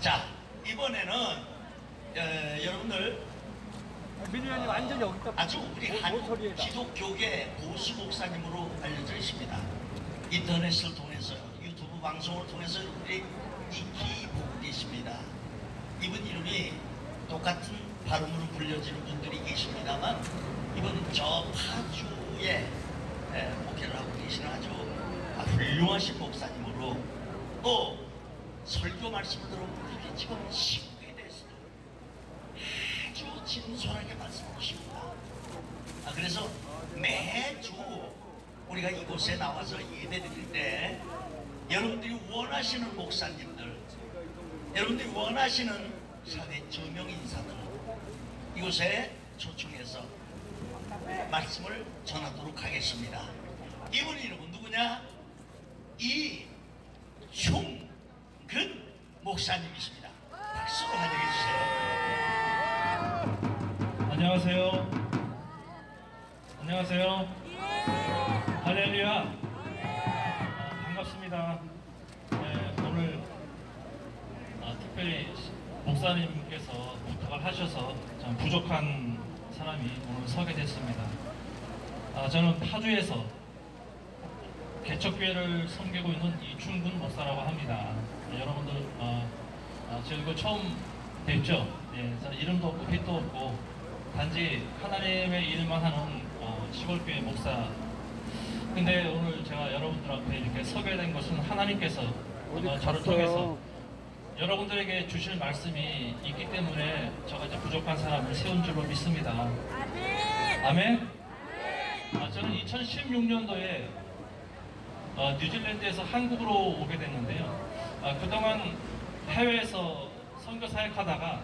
자, 이번에는 어, 여러분들 민우현이 완전 여기다 아주 우리 모- 한국 모서리에다. 기독교계 보수 목사님으로 알려져 있습니다. 인터넷을 통해서 유튜브 방송을 통해서 여러분들이 익히 보고 계십니다. 이분 이름이 똑같은 발음으로 불려지는 분들이 계십니다만 이분 저 파주에 에, 목회를 하고 계시는 아주 훌륭하신 목사님으로 또 설교 말씀을 들어보면 지금 신부에 대해서도 아주 진솔하게 말씀해 주십니다. 아, 그래서 매주 우리가 이곳에 나와서 예배 드릴 때 여러분들이 원하시는 목사님들, 여러분들이 원하시는 사회 저명 인사들 이곳에 초청해서 말씀을 전하도록 하겠습니다. 이분이 이름은 누구냐? 이충근 목사님이십니다. 박수로 환영해 주세요. 안녕하세요. 안녕하세요. 할렐루야. 아, 반갑습니다. 네, 오늘 아, 특별히 목사님께서 부탁을 하셔서 참 부족한 사람이 오늘 서게 됐습니다. 아, 저는 파주에서 개척교회를 섬기고 있는 이충근 목사라고 합니다. 네, 여러분들 어, 아, 저 이거 처음 뵙죠? 예, 저는 이름도 없고 빛도 없고 단지 하나님의 일만 하는 어, 시골교회 목사. 근데 오늘 제가 여러분들 앞에 이렇게 서게 된 것은 하나님께서 저를? 통해서 여러분들에게 주실 말씀이 있기 때문에 제가 이제 부족한 사람을 세운 줄로 믿습니다. 아멘. 아, 저는 2016년도에 어, 뉴질랜드에서 한국으로 오게 됐는데요. 아, 그동안 해외에서 선교 사역하다가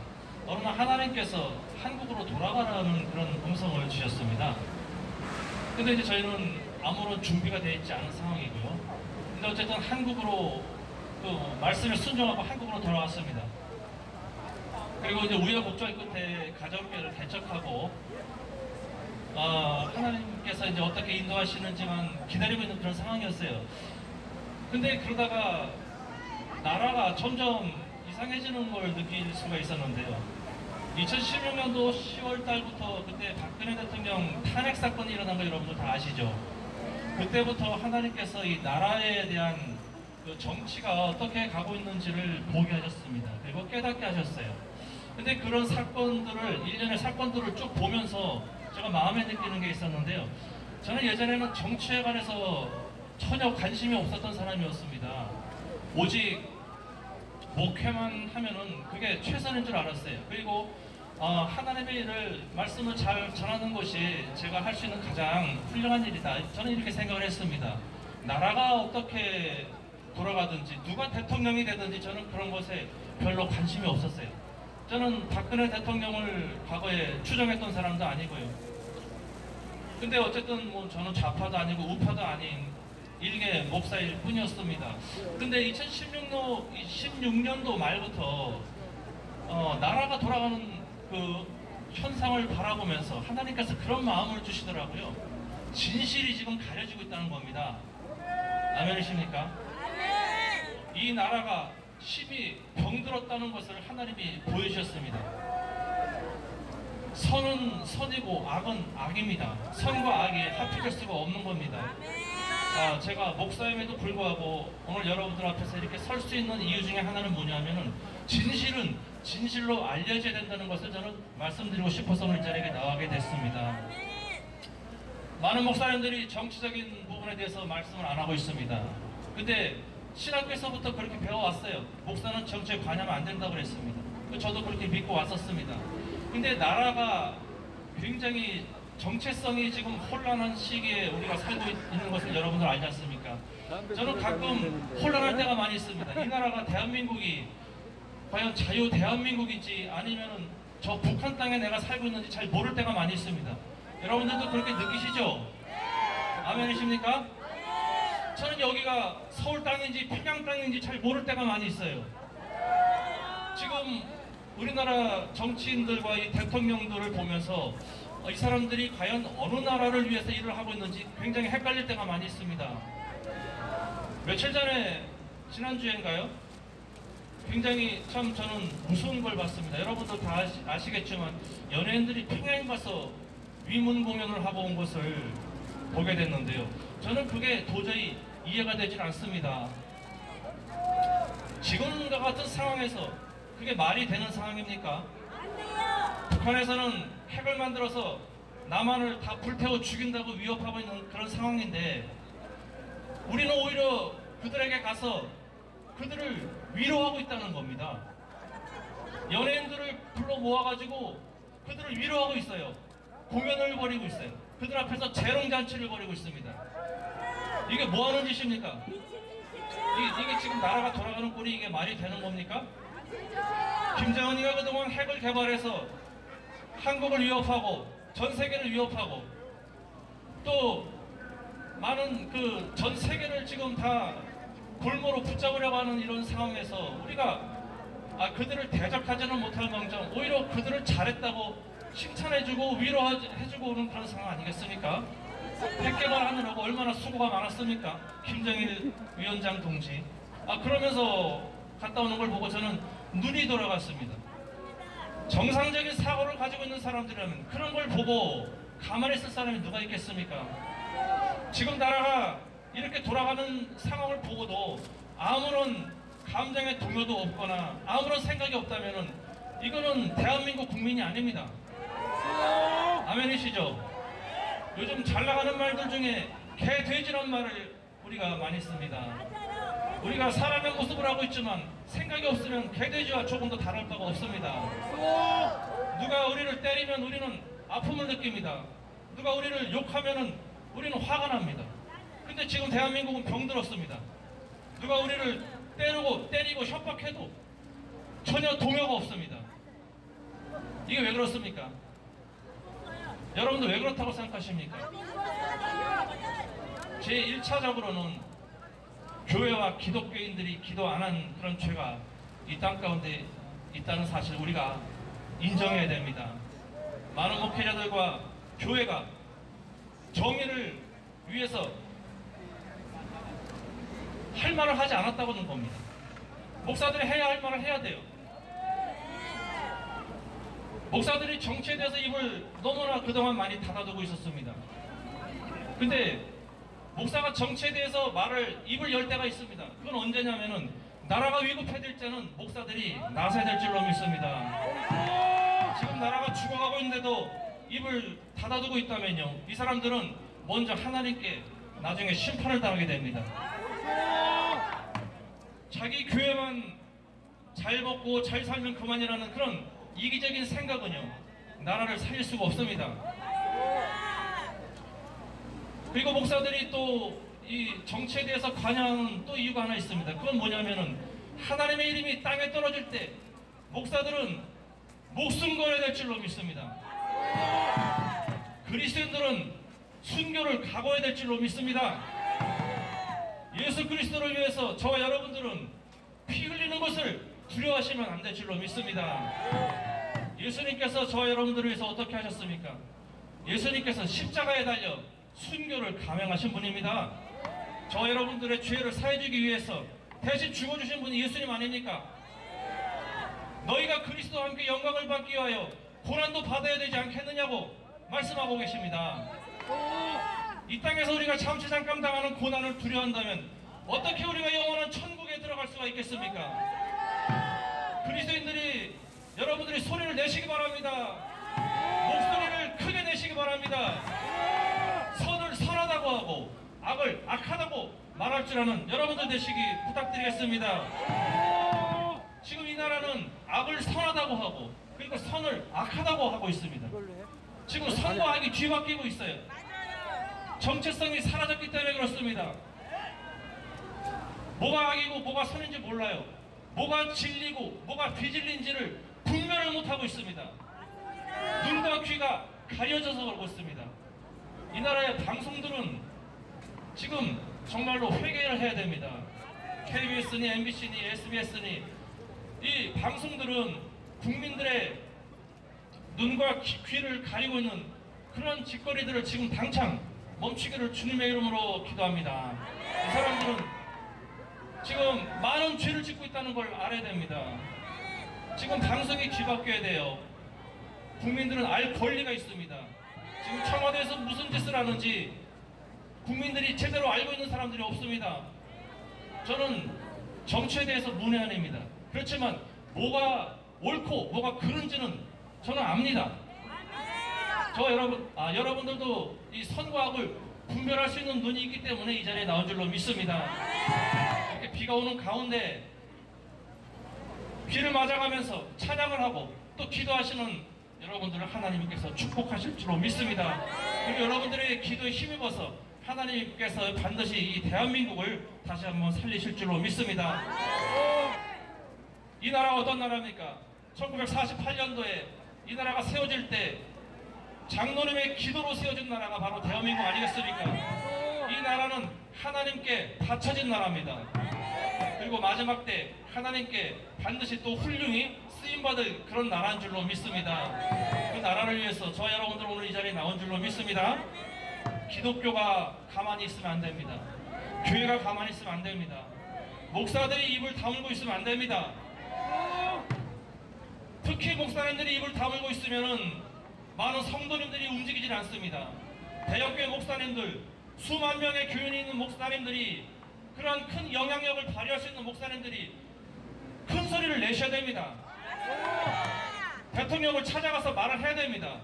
어느 날 하나님께서 한국으로 돌아가라는 그런 음성을 주셨습니다. 근데 이제 저희는 아무런 준비가 되어 있지 않은 상황이고요. 근데 어쨌든 한국으로 그 말씀에 순종하고 한국으로 돌아왔습니다. 그리고 이제 우여곡절 끝에 가정교회를 개척하고 어, 하나님께서 이제 어떻게 인도하시는지만 기다리고 있는 그런 상황이었어요. 근데 그러다가 나라가 점점 이상해지는 걸 느낄 수가 있었는데요. 2016년도 10월 달부터 그때 박근혜 대통령 탄핵 사건이 일어난 거 여러분들 다 아시죠? 그때부터 하나님께서 이 나라에 대한 그 정치가 어떻게 가고 있는지를 보게 하셨습니다. 그리고 깨닫게 하셨어요. 근데 그런 사건들을, 일련의 사건들을 쭉 보면서 제가 마음에 느끼는 게 있었는데요. 저는 예전에는 정치에 관해서 전혀 관심이 없었던 사람이었습니다. 오직 목회만 하면은 그게 최선인 줄 알았어요. 그리고 어, 하나님의 일을 말씀을 잘 전하는 것이 제가 할 수 있는 가장 훌륭한 일이다. 저는 이렇게 생각을 했습니다. 나라가 어떻게 돌아가든지 누가 대통령이 되든지 저는 그런 것에 별로 관심이 없었어요. 저는 박근혜 대통령을 과거에 추정했던 사람도 아니고요. 근데 어쨌든 뭐 저는 좌파도 아니고 우파도 아닌 일개 목사일 뿐이었습니다. 근데 2016년, 16년도 말부터 어, 나라가 돌아가는 그 현상을 바라보면서 하나님께서 그런 마음을 주시더라고요. 진실이 지금 가려지고 있다는 겁니다. 아멘이십니까? 이 나라가 심히 병들었다는 것을 하나님이 보여주셨습니다. 선은 선이고 악은 악입니다. 선과 악이 합해질 수가 없는 겁니다. 아, 제가 목사임에도 불구하고 오늘 여러분들 앞에서 이렇게 설 수 있는 이유 중에 하나는 뭐냐면은 진실은 진실로 알려져야 된다는 것을 저는 말씀드리고 싶어서 오늘 이 자리에 나가게 됐습니다. 많은 목사님들이 정치적인 부분에 대해서 말씀을 안 하고 있습니다. 근데 신학교에서부터 그렇게 배워왔어요. 목사는 정치에 관여하면 안 된다고 그랬습니다. 그 저도 그렇게 믿고 왔었습니다. 근데 나라가 굉장히 정체성이 지금 혼란한 시기에 우리가 살고 있는 것을 여러분들 알지 않습니까? 저는 가끔 혼란할 때가 많이 있습니다. 이 나라가 대한민국이 과연 자유 대한민국인지 아니면은 저 북한 땅에 내가 살고 있는지 잘 모를 때가 많이 있습니다. 여러분들도 그렇게 느끼시죠? 아멘이십니까? 저는 여기가 서울 땅인지 평양 땅인지 잘 모를 때가 많이 있어요. 지금 우리나라 정치인들과 이 대통령들을 보면서 어, 이 사람들이 과연 어느 나라를 위해서 일을 하고 있는지 굉장히 헷갈릴 때가 많이 있습니다. 며칠 전에 지난주엔가요? 굉장히 참 저는 무서운 걸 봤습니다. 여러분도 다 아시, 겠지만 연예인들이 평양 가서 위문 공연을 하고 온 것을 보게 됐는데요. 저는 그게 도저히 이해가 되질 않습니다. 지금과 같은 상황에서 그게 말이 되는 상황입니까? 북한에서는 핵을 만들어서 남한을 다 불태워 죽인다고 위협하고 있는 그런 상황인데 우리는 오히려 그들에게 가서 그들을 위로하고 있다는 겁니다. 연예인들을 불러 모아가지고 그들을 위로하고 있어요. 공연을 벌이고 있어요. 그들 앞에서 재롱잔치를 벌이고 있습니다. 이게 뭐 하는 짓입니까? 이게, 이게 지금 나라가 돌아가는 꼴이 이게 말이 되는 겁니까? 김정은이가 그동안 핵을 개발해서 한국을 위협하고 전 세계를 위협하고 또 많은 그 전 세계를 지금 다 골모로 붙잡으려고 하는 이런 상황에서 우리가 아 그들을 대적하지는 못할 망정 오히려 그들을 잘했다고 칭찬해주고 위로해주고 오는 그런 상황 아니겠습니까? 핵 개발 하느라고 얼마나 수고가 많았습니까? 김정일 위원장 동지. 아 그러면서 갔다 오는 걸 보고 저는 눈이 돌아갔습니다. 정상적인 사고를 가지고 있는 사람들이라면 그런 걸 보고 가만히 있을 사람이 누가 있겠습니까? 지금 나라가 이렇게 돌아가는 상황을 보고도 아무런 감정의 동요도 없거나 아무런 생각이 없다면은 이거는 대한민국 국민이 아닙니다. 아멘이시죠? 요즘 잘 나가는 말들 중에 개 돼지란 말을 우리가 많이 씁니다. 우리가 사람의 모습을 하고 있지만 생각이 없으면 개돼지와 조금 더 다를 바가 없습니다. 누가 우리를 때리면 우리는 아픔을 느낍니다. 누가 우리를 욕하면 우리는 화가 납니다. 근데 지금 대한민국은 병들었습니다. 누가 우리를 때리고 때리고 협박해도 전혀 동요가 없습니다. 이게 왜 그렇습니까? 여러분들 왜 그렇다고 생각하십니까? 제 1차적으로는 교회와 기독교인들이 기도 안 한 그런 죄가 이 땅 가운데 있다는 사실 우리가 인정해야 됩니다. 많은 목회자들과 교회가 정의를 위해서 할 말을 하지 않았다고는 겁니다. 목사들이 해야 할 말을 해야 돼요. 목사들이 정치에 대해서 입을 너무나 그동안 많이 닫아두고 있었습니다. 근데 목사가 정치에 대해서 말을 입을 열 때가 있습니다. 그건 언제냐면은 나라가 위급해질 때는 목사들이 나서야 될 줄로 믿습니다. 지금 나라가 죽어가고 있는데도 입을 닫아두고 있다면요. 이 사람들은 먼저 하나님께 나중에 심판을 당하게 됩니다. 자기 교회만 잘 먹고 잘 살면 그만이라는 그런 이기적인 생각은요. 나라를 살릴 수가 없습니다. 그리고 목사들이 또 이 정치에 대해서 관여하는 또 이유가 하나 있습니다. 그건 뭐냐면은 하나님의 이름이 땅에 떨어질 때 목사들은 목숨 걸어야 될 줄로 믿습니다. 그리스도인들은 순교를 각오해야 될 줄로 믿습니다. 예수 그리스도를 위해서 저와 여러분들은 피 흘리는 것을 두려워하시면 안 될 줄로 믿습니다. 예수님께서 저와 여러분들을 위해서 어떻게 하셨습니까? 예수님께서 십자가에 달려 순교를 감행하신 분입니다. 저 여러분들의 죄를 사해주기 위해서 대신 죽어주신 분이 예수님 아닙니까? 너희가 그리스도와 함께 영광을 받기 위하여 고난도 받아야 되지 않겠느냐고 말씀하고 계십니다. 이 땅에서 우리가 잠시 잠깐 당하는 고난을 두려워한다면 어떻게 우리가 영원한 천국에 들어갈 수가 있겠습니까? 그리스도인들이 여러분들이 소리를 내시기 바랍니다. 목소리를 크게 내시기 바랍니다. 선을 선하다고 하고 악을 악하다고 말할 줄 아는 여러분들 되시기 부탁드리겠습니다. 지금 이 나라는 악을 선하다고 하고 그러니까 선을 악하다고 하고 있습니다. 지금 선과 악이 뒤바뀌고 있어요. 정체성이 사라졌기 때문에 그렇습니다. 뭐가 악이고 뭐가 선인지 몰라요. 뭐가 진리고 뭐가 비진리인지를 분별을 못하고 있습니다. 눈과 귀가 가려져서 그러고 있습니다. 이 나라의 방송들은 지금 정말로 회개를 해야 됩니다. KBS니 MBC니 SBS니 이 방송들은 국민들의 눈과 귀, 귀를 가리고 있는 그런 짓거리들을 지금 당장 멈추기를 주님의 이름으로 기도합니다. 이 사람들은 지금 많은 죄를 짓고 있다는 걸 알아야 됩니다. 지금 방송이 뒤바뀌어야 돼요. 국민들은 알 권리가 있습니다. 지금 청와대에서 무슨 짓을 하는지 국민들이 제대로 알고 있는 사람들이 없습니다. 저는 정치에 대해서 문외한 입니다. 그렇지만 뭐가 옳고 뭐가 그른지는 저는 압니다. 저 여러분, 아, 여러분들도 이 선과 악을 분별할 수 있는 눈이 있기 때문에 이 자리에 나온 줄로 믿습니다. 이렇게 비가 오는 가운데 비를 맞아가면서 찬양을 하고 또 기도하시는 여러분들을 하나님께서 축복하실 줄로 믿습니다. 그리고 여러분들의 기도에 힘입어서 하나님께서 반드시 이 대한민국을 다시 한번 살리실 줄로 믿습니다. 이 나라가 어떤 나라입니까? 1948년도에 이 나라가 세워질 때 장로님의 기도로 세워진 나라가 바로 대한민국 아니겠습니까? 이 나라는 하나님께 바쳐진 나라입니다. 그리고 마지막 때 하나님께 반드시 또 훌륭히 쓰임받을 그런 나라인 줄로 믿습니다. 그 나라를 위해서 저 여러분들 오늘 이 자리에 나온 줄로 믿습니다. 기독교가 가만히 있으면 안 됩니다. 교회가 가만히 있으면 안 됩니다. 목사들이 입을 다물고 있으면 안 됩니다. 특히 목사님들이 입을 다물고 있으면은 많은 성도님들이 움직이질 않습니다. 대형교회 목사님들, 수만 명의 교인이 있는 목사님들이 그러한 큰 영향력을 발휘할 수 있는 목사님들이 큰 소리를 내셔야 됩니다. 대통령을 찾아가서 말을 해야 됩니다.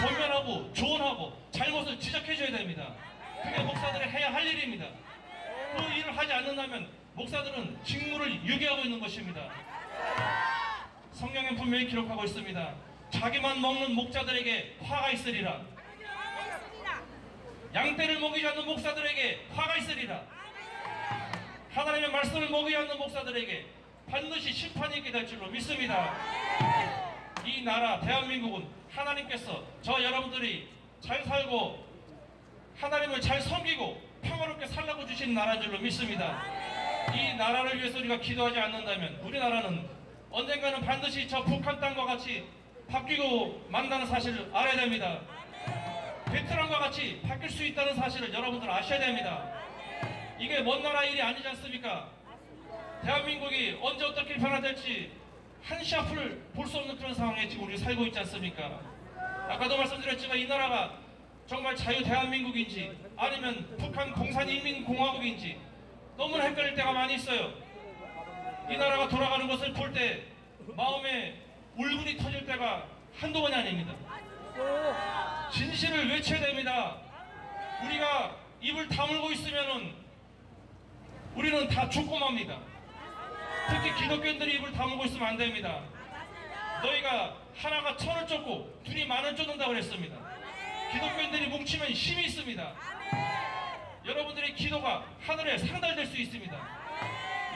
권면하고 조언하고 잘못을 지적해줘야 됩니다. 그게 목사들이 해야 할 일입니다. 그 일을 하지 않는다면 목사들은 직무를 유기하고 있는 것입니다. 성경에 분명히 기록하고 있습니다. 자기만 먹는 목자들에게 화가 있으리라. 양떼를 먹이지 않는 목사들에게 화가 있으리라. 하나님의 말씀을 먹이지 않는 목사들에게 반드시 심판이 있게 될 줄로 믿습니다. 이 나라 대한민국은 하나님께서 저 여러분들이 잘 살고 하나님을 잘 섬기고 평화롭게 살라고 주신 나라인 줄로 믿습니다. 이 나라를 위해서 우리가 기도하지 않는다면 우리나라는 언젠가는 반드시 저 북한 땅과 같이 바뀌고 만다는 사실을 알아야 됩니다. 베트남과 같이 바뀔 수 있다는 사실을 여러분들 아셔야 됩니다. 이게 먼 나라 일이 아니지 않습니까? 대한민국이 언제 어떻게 변화될지 한시 앞을 볼 수 없는 그런 상황에 지금 우리 살고 있지 않습니까? 아까도 말씀드렸지만 이 나라가 정말 자유 대한민국인지 아니면 북한 공산인민공화국인지 너무나 헷갈릴 때가 많이 있어요. 이 나라가 돌아가는 것을 볼 때 마음에 울분이 터질 때가 한두 번이 아닙니다. 진실을 외쳐야 됩니다. 우리가 입을 다물고 있으면은 우리는 다 죽고 맙니다. 특히 기독교인들이 입을 다물고 있으면 안 됩니다. 너희가 하나가 천을 쫓고 둘이 만을 쫓는다고 그랬습니다. 기독교인들이 뭉치면 힘이 있습니다. 여러분들의 기도가 하늘에 상달될 수 있습니다.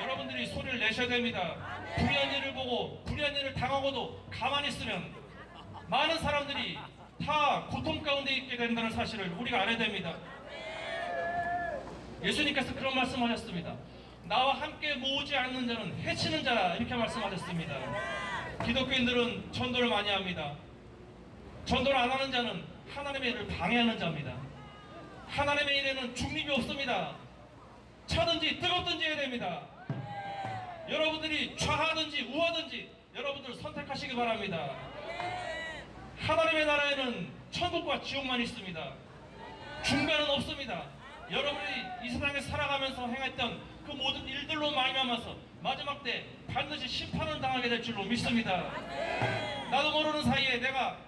여러분들이 소리를 내셔야 됩니다. 불의한 일을 보고 불의한 일을 당하고도 가만히 있으면 많은 사람들이 다 고통 가운데 있게 된다는 사실을 우리가 알아야 됩니다. 예수님께서 그런 말씀하셨습니다. 나와 함께 모으지 않는 자는 해치는 자라 이렇게 말씀하셨습니다. 기독교인들은 전도를 많이 합니다. 전도를 안 하는 자는 하나님의 일을 방해하는 자입니다. 하나님의 일에는 중립이 없습니다. 차든지 뜨겁든지 해야 됩니다. 여러분들이 좌하든지 우하든지 여러분들 선택하시기 바랍니다. 하나님의 나라에는 천국과 지옥만 있습니다. 중간은 없습니다. 여러분이 이 세상에 살아가면서 행했던 그 모든 일들로 말미암아서 마지막 때 반드시 심판을 당하게 될 줄로 믿습니다. 나도 모르는 사이에 내가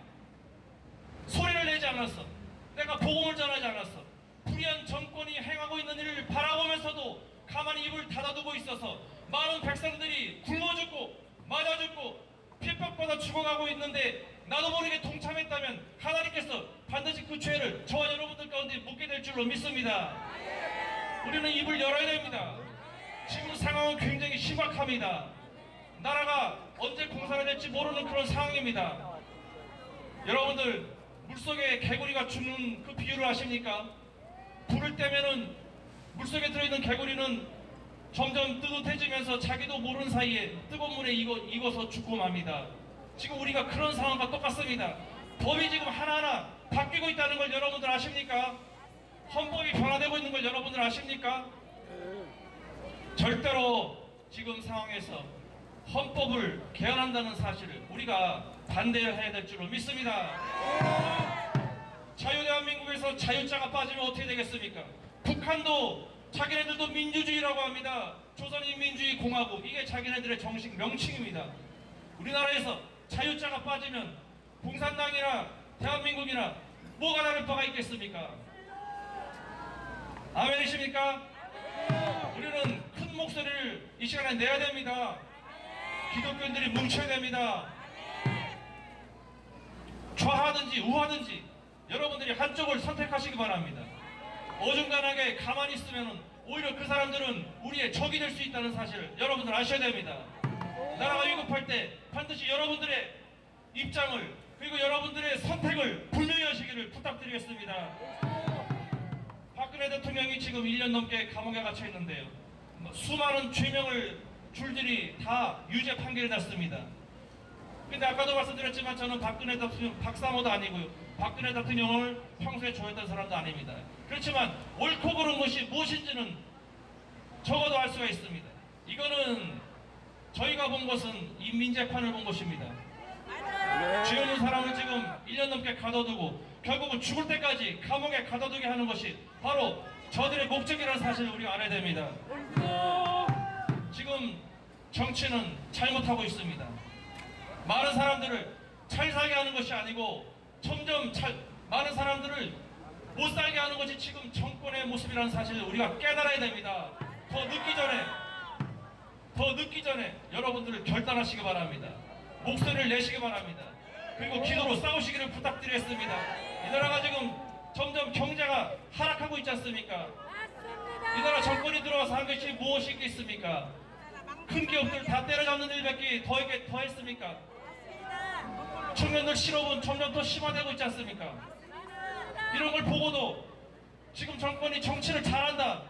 소리를 내지 않았어. 내가 복음을 전하지 않았어. 불의한 정권이 행하고 있는 일을 바라보면서도 가만히 입을 닫아두고 있어서 많은 백성들이 굶어 죽고 맞아 죽고 핍박받아 죽어가고 있는데 나도 모르게 동참했다면 하나님께서 반드시 그 죄를 저와 여러분들 가운데 묻게 될 줄로 믿습니다. 우리는 입을 열어야 됩니다. 지금 상황은 굉장히 심각합니다. 나라가 언제 공사가 될지 모르는 그런 상황입니다. 여러분들 물속에 개구리가 죽는 그 비유를 아십니까? 불을 떼면은 물속에 들어있는 개구리는 점점 뜨뜻해지면서 자기도 모르는 사이에 뜨거운 물에 익어, 익어서 죽고 맙니다. 지금 우리가 그런 상황과 똑같습니다. 법이 지금 하나하나 바뀌고 있다는 걸 여러분들 아십니까? 헌법이 변화되고 있는 걸 여러분들 아십니까? 절대로 지금 상황에서 헌법을 개헌한다는 사실을 우리가 반대해야 될 줄로 믿습니다. 자유대한민국에서 자유자가 빠지면 어떻게 되겠습니까? 북한도 자기네들도 민주주의라고 합니다. 조선인민주의 공화국 이게 자기네들의 정식 명칭입니다. 우리나라에서 자유자가 빠지면 공산당이나 대한민국이나 뭐가 다를 바가 있겠습니까? 아멘이십니까? 우리는 큰 목소리를 이 시간에 내야 됩니다. 기독교인들이 뭉쳐야 됩니다. 좌하든지 우하든지 여러분들이 한쪽을 선택하시기 바랍니다. 어중간하게 가만히 있으면 오히려 그 사람들은 우리의 적이 될 수 있다는 사실을 여러분들 아셔야 됩니다. 나라가 위급할 때 반드시 여러분들의 입장을 그리고 여러분들의 선택을 분명히 하시기를 부탁드리겠습니다. 박근혜 대통령이 지금 1년 넘게 감옥에 갇혀 있는데요. 뭐 수많은 죄명을 줄줄이 다 유죄 판결이 났습니다. 근데 아까도 말씀드렸지만 저는 박근혜 대통령 박사모도 아니고요. 박근혜 대통령을 평소에 좋아했던 사람도 아닙니다. 그렇지만 옳고 그른 것이 무엇인지는 적어도 알 수가 있습니다. 이거는 저희가 본 것은 인민재판을 본 것입니다. 죄 없는 사람을 지금 1년 넘게 가둬두고 결국은 죽을 때까지 감옥에 가둬두게 하는 것이 바로 저들의 목적이라는 사실을 우리가 알아야 됩니다. 지금 정치는 잘못하고 있습니다. 많은 사람들을 잘 살게 하는 것이 아니고 점점 잘, 많은 사람들을 못 살게 하는 것이 지금 정권의 모습이라는 사실을 우리가 깨달아야 됩니다. 더 늦기 전에 더 늦기 전에 여러분들을 결단하시기 바랍니다. 목소리를 내시기 바랍니다. 그리고 기도로 싸우시기를 부탁드리겠습니다. 이 나라가 지금 점점 경제가 하락하고 있지 않습니까? 이 나라 정권이 들어와서 한 것이 무엇이 있겠습니까? 큰 기업들 다 때려잡는 일밖에 더, 했- 더 했습니까? 청년들 실업은 점점 더 심화되고 있지 않습니까? 이런 걸 보고도 지금 정권이 정치를 잘한다.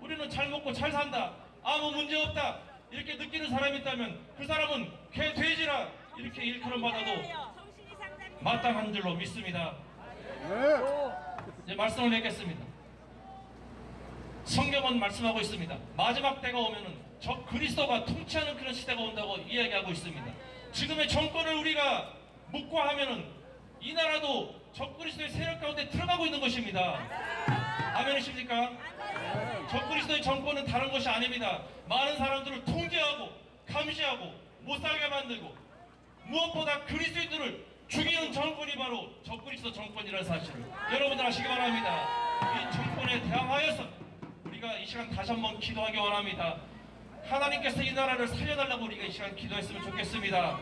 우리는 잘 먹고 잘 산다. 아무 문제 없다. 이렇게 느끼는 사람이 있다면 그 사람은 개 돼지라 이렇게 일컬음 받아도 마땅한 줄로 믿습니다. 이제 말씀을 맺겠습니다. 성경은 말씀하고 있습니다. 마지막 때가 오면은 저 그리스도가 통치하는 그런 시대가 온다고 이야기하고 있습니다. 지금의 정권을 우리가 묵과하면은 이 나라도 적그리스도의 세력 가운데 들어가고 있는 것입니다. 아멘이십니까? 적그리스도의 정권은 다른 것이 아닙니다. 많은 사람들을 통제하고 감시하고 못 살게 만들고 무엇보다 그리스도인들을 죽이는 정권이 바로 적그리스도 정권이라는 사실을 여러분들 아시기 바랍니다. 이 정권에 대항하여서 우리가 이 시간 다시 한번 기도하기 원합니다. 하나님께서 이 나라를 살려달라고 우리가 이 시간 기도했으면 좋겠습니다.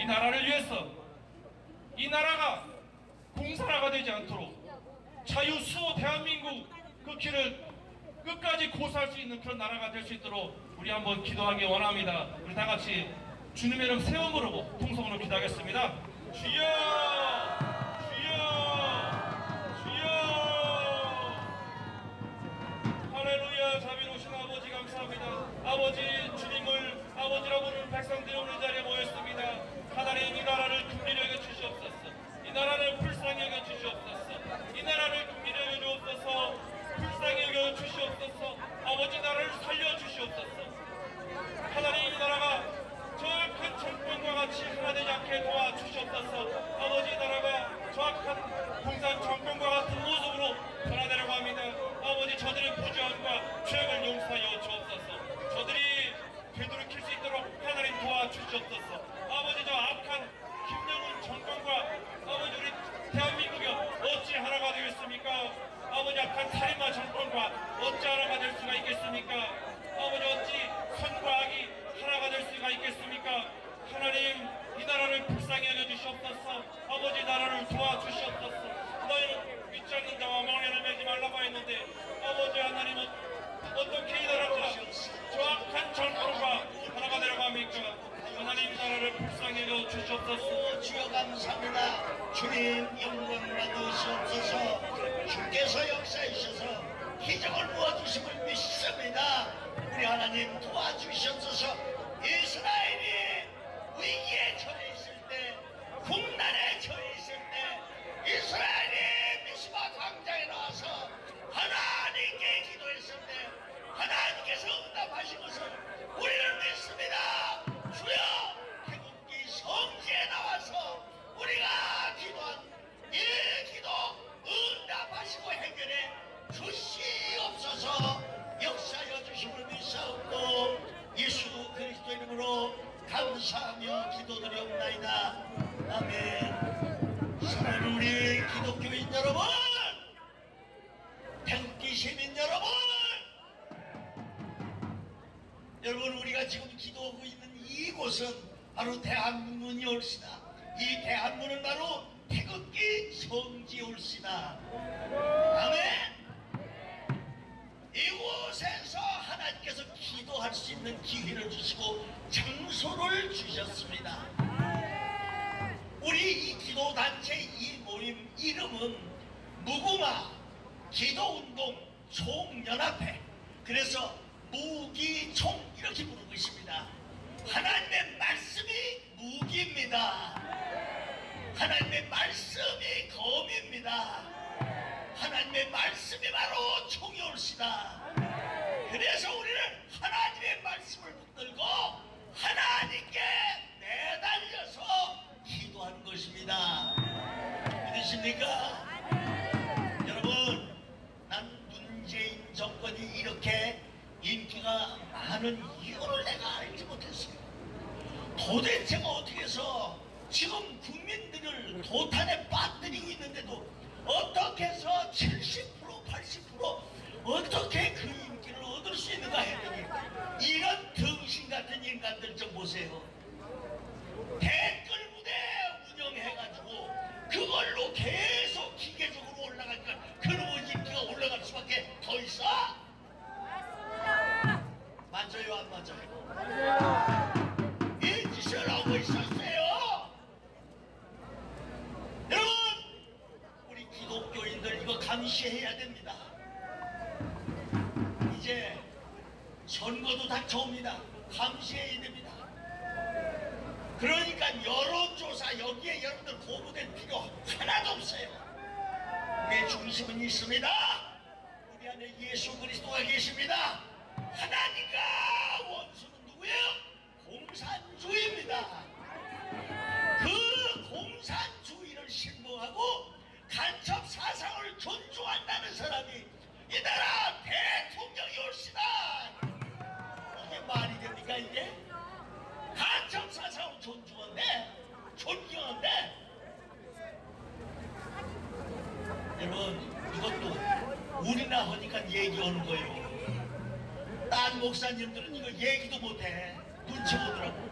이 나라를 위해서 이 나라가 공산화가 되지 않도록 자유 수호 대한민국 그 길을 끝까지 고수할 수 있는 그런 나라가 될 수 있도록 우리 한번 기도하기 원합니다. 우리 다 같이 주님의 이름 부르고 통성으로 기도하겠습니다. 주여! 주여! 할렐루야 자비로우신 아버지 감사합니다 아버지 주님을 아버지라 부르는 백성들이 오늘 자리에 모였습니다. 하나님 이 나라를 긍휼히 여겨 주시옵소서. 이 나라를 불쌍히 여겨 주시옵소서. 이 나라를 긍휼히 여겨 주옵소서. 불쌍히 여겨 주시옵소서. 아버지 나라를 살려 주시옵소서. 하나님 이 나라가 정확한 정권과 같이 하나 되지 않게 도와 주시옵소서. 아버지 이 나라가 정확한 공산 정권과 같은 모습으로 변화되려고 합니다. 아버지 저들의 부정과 죄악을 용서하여 주옵소서 저들이 되돌이킬 수 있도록 하나님 도와주시옵소서 아버지 저 악한 김정은 정권과 아버지 우리 대한민국이 어찌 하나가 되겠습니까 아버지 악한 살인마 정권과 어찌 하나가 될 수가 있겠습니까 아버지 어찌 선과 악이 하나가 될 수가 있겠습니까? 하나님 이 나라를 불쌍히 여겨주시옵소서 아버지 나라를 도와주시옵소서 너희는 않는 자와 망령을 매지 말라고 했는데 아버지 하나님은 어떻게 이 나라가 정확한 정권과 하나가 되려고 합니까? 하나님 이 나라를 불쌍히 여겨주시옵소서 주여 감사합니다. 주님 영광 받으시옵소서. 주께서 역사하셔서 기적을 부어주심을 믿습니다. 우리 하나님 도와주시옵소서. 이스라엘이 위기에 처해 있을 때, 국난에 기도할 수 있는 기회를 주시고 장소를 주셨습니다. 우리 이 기도단체 이 모임 이름은 무궁화 기도운동 총연합회 그래서 무기총 이렇게 부르고 있습니다. 하나님의 말씀이 무기입니다. 하나님의 말씀이 검입니다. 하나님의 말씀이 바로 총이 올시다. 그래서 우리는 하나님의 말씀을 붙들고 하나님께 매달려서 기도하는 것입니다. 믿으십니까? 여러분, 난 문재인 정권이 이렇게 인기가 많은 이유를 내가 알지 못했어요. 도대체가 어떻게 해서 지금 국민들을 도탄에 빠뜨리고 있는데도 어떻게 해서 70% 80% 어떻게 그 수 있는가 했더니 이런 등신 같은 인간들 좀 보세요. 댓글 부대 운영해가지고 그걸로 계속 기계적으로 올라가니까 그러고 인기가 올라갈 수밖에 더 있어? 맞아요 안 맞아요? 이 짓을 하고 있었어요. 여러분, 우리 기독교인들 이거 감시해야 됩니다. 이제 선거도 닥쳐옵니다. 감시해야 됩니다. 그러니까 여론조사 여기에 여러분들 고무될 필요 하나도 없어요. 우리의 중심은 있습니다. 우리 안에 예수 그리스도가 계십니다. 하나님과 원수는 누구예요? 공산주의입니다. 그 공산주의를 신봉하고 간첩 사상을 존중한다는 사람이 이 나라 대통령이 올시다. 됩니까 이게? 간첩 사상을 존중한데 존경한데 여러분 이것도 우리나 하니까 얘기하는 거예요. 딴 목사님들은 이거 얘기도 못해 눈치 보더라고.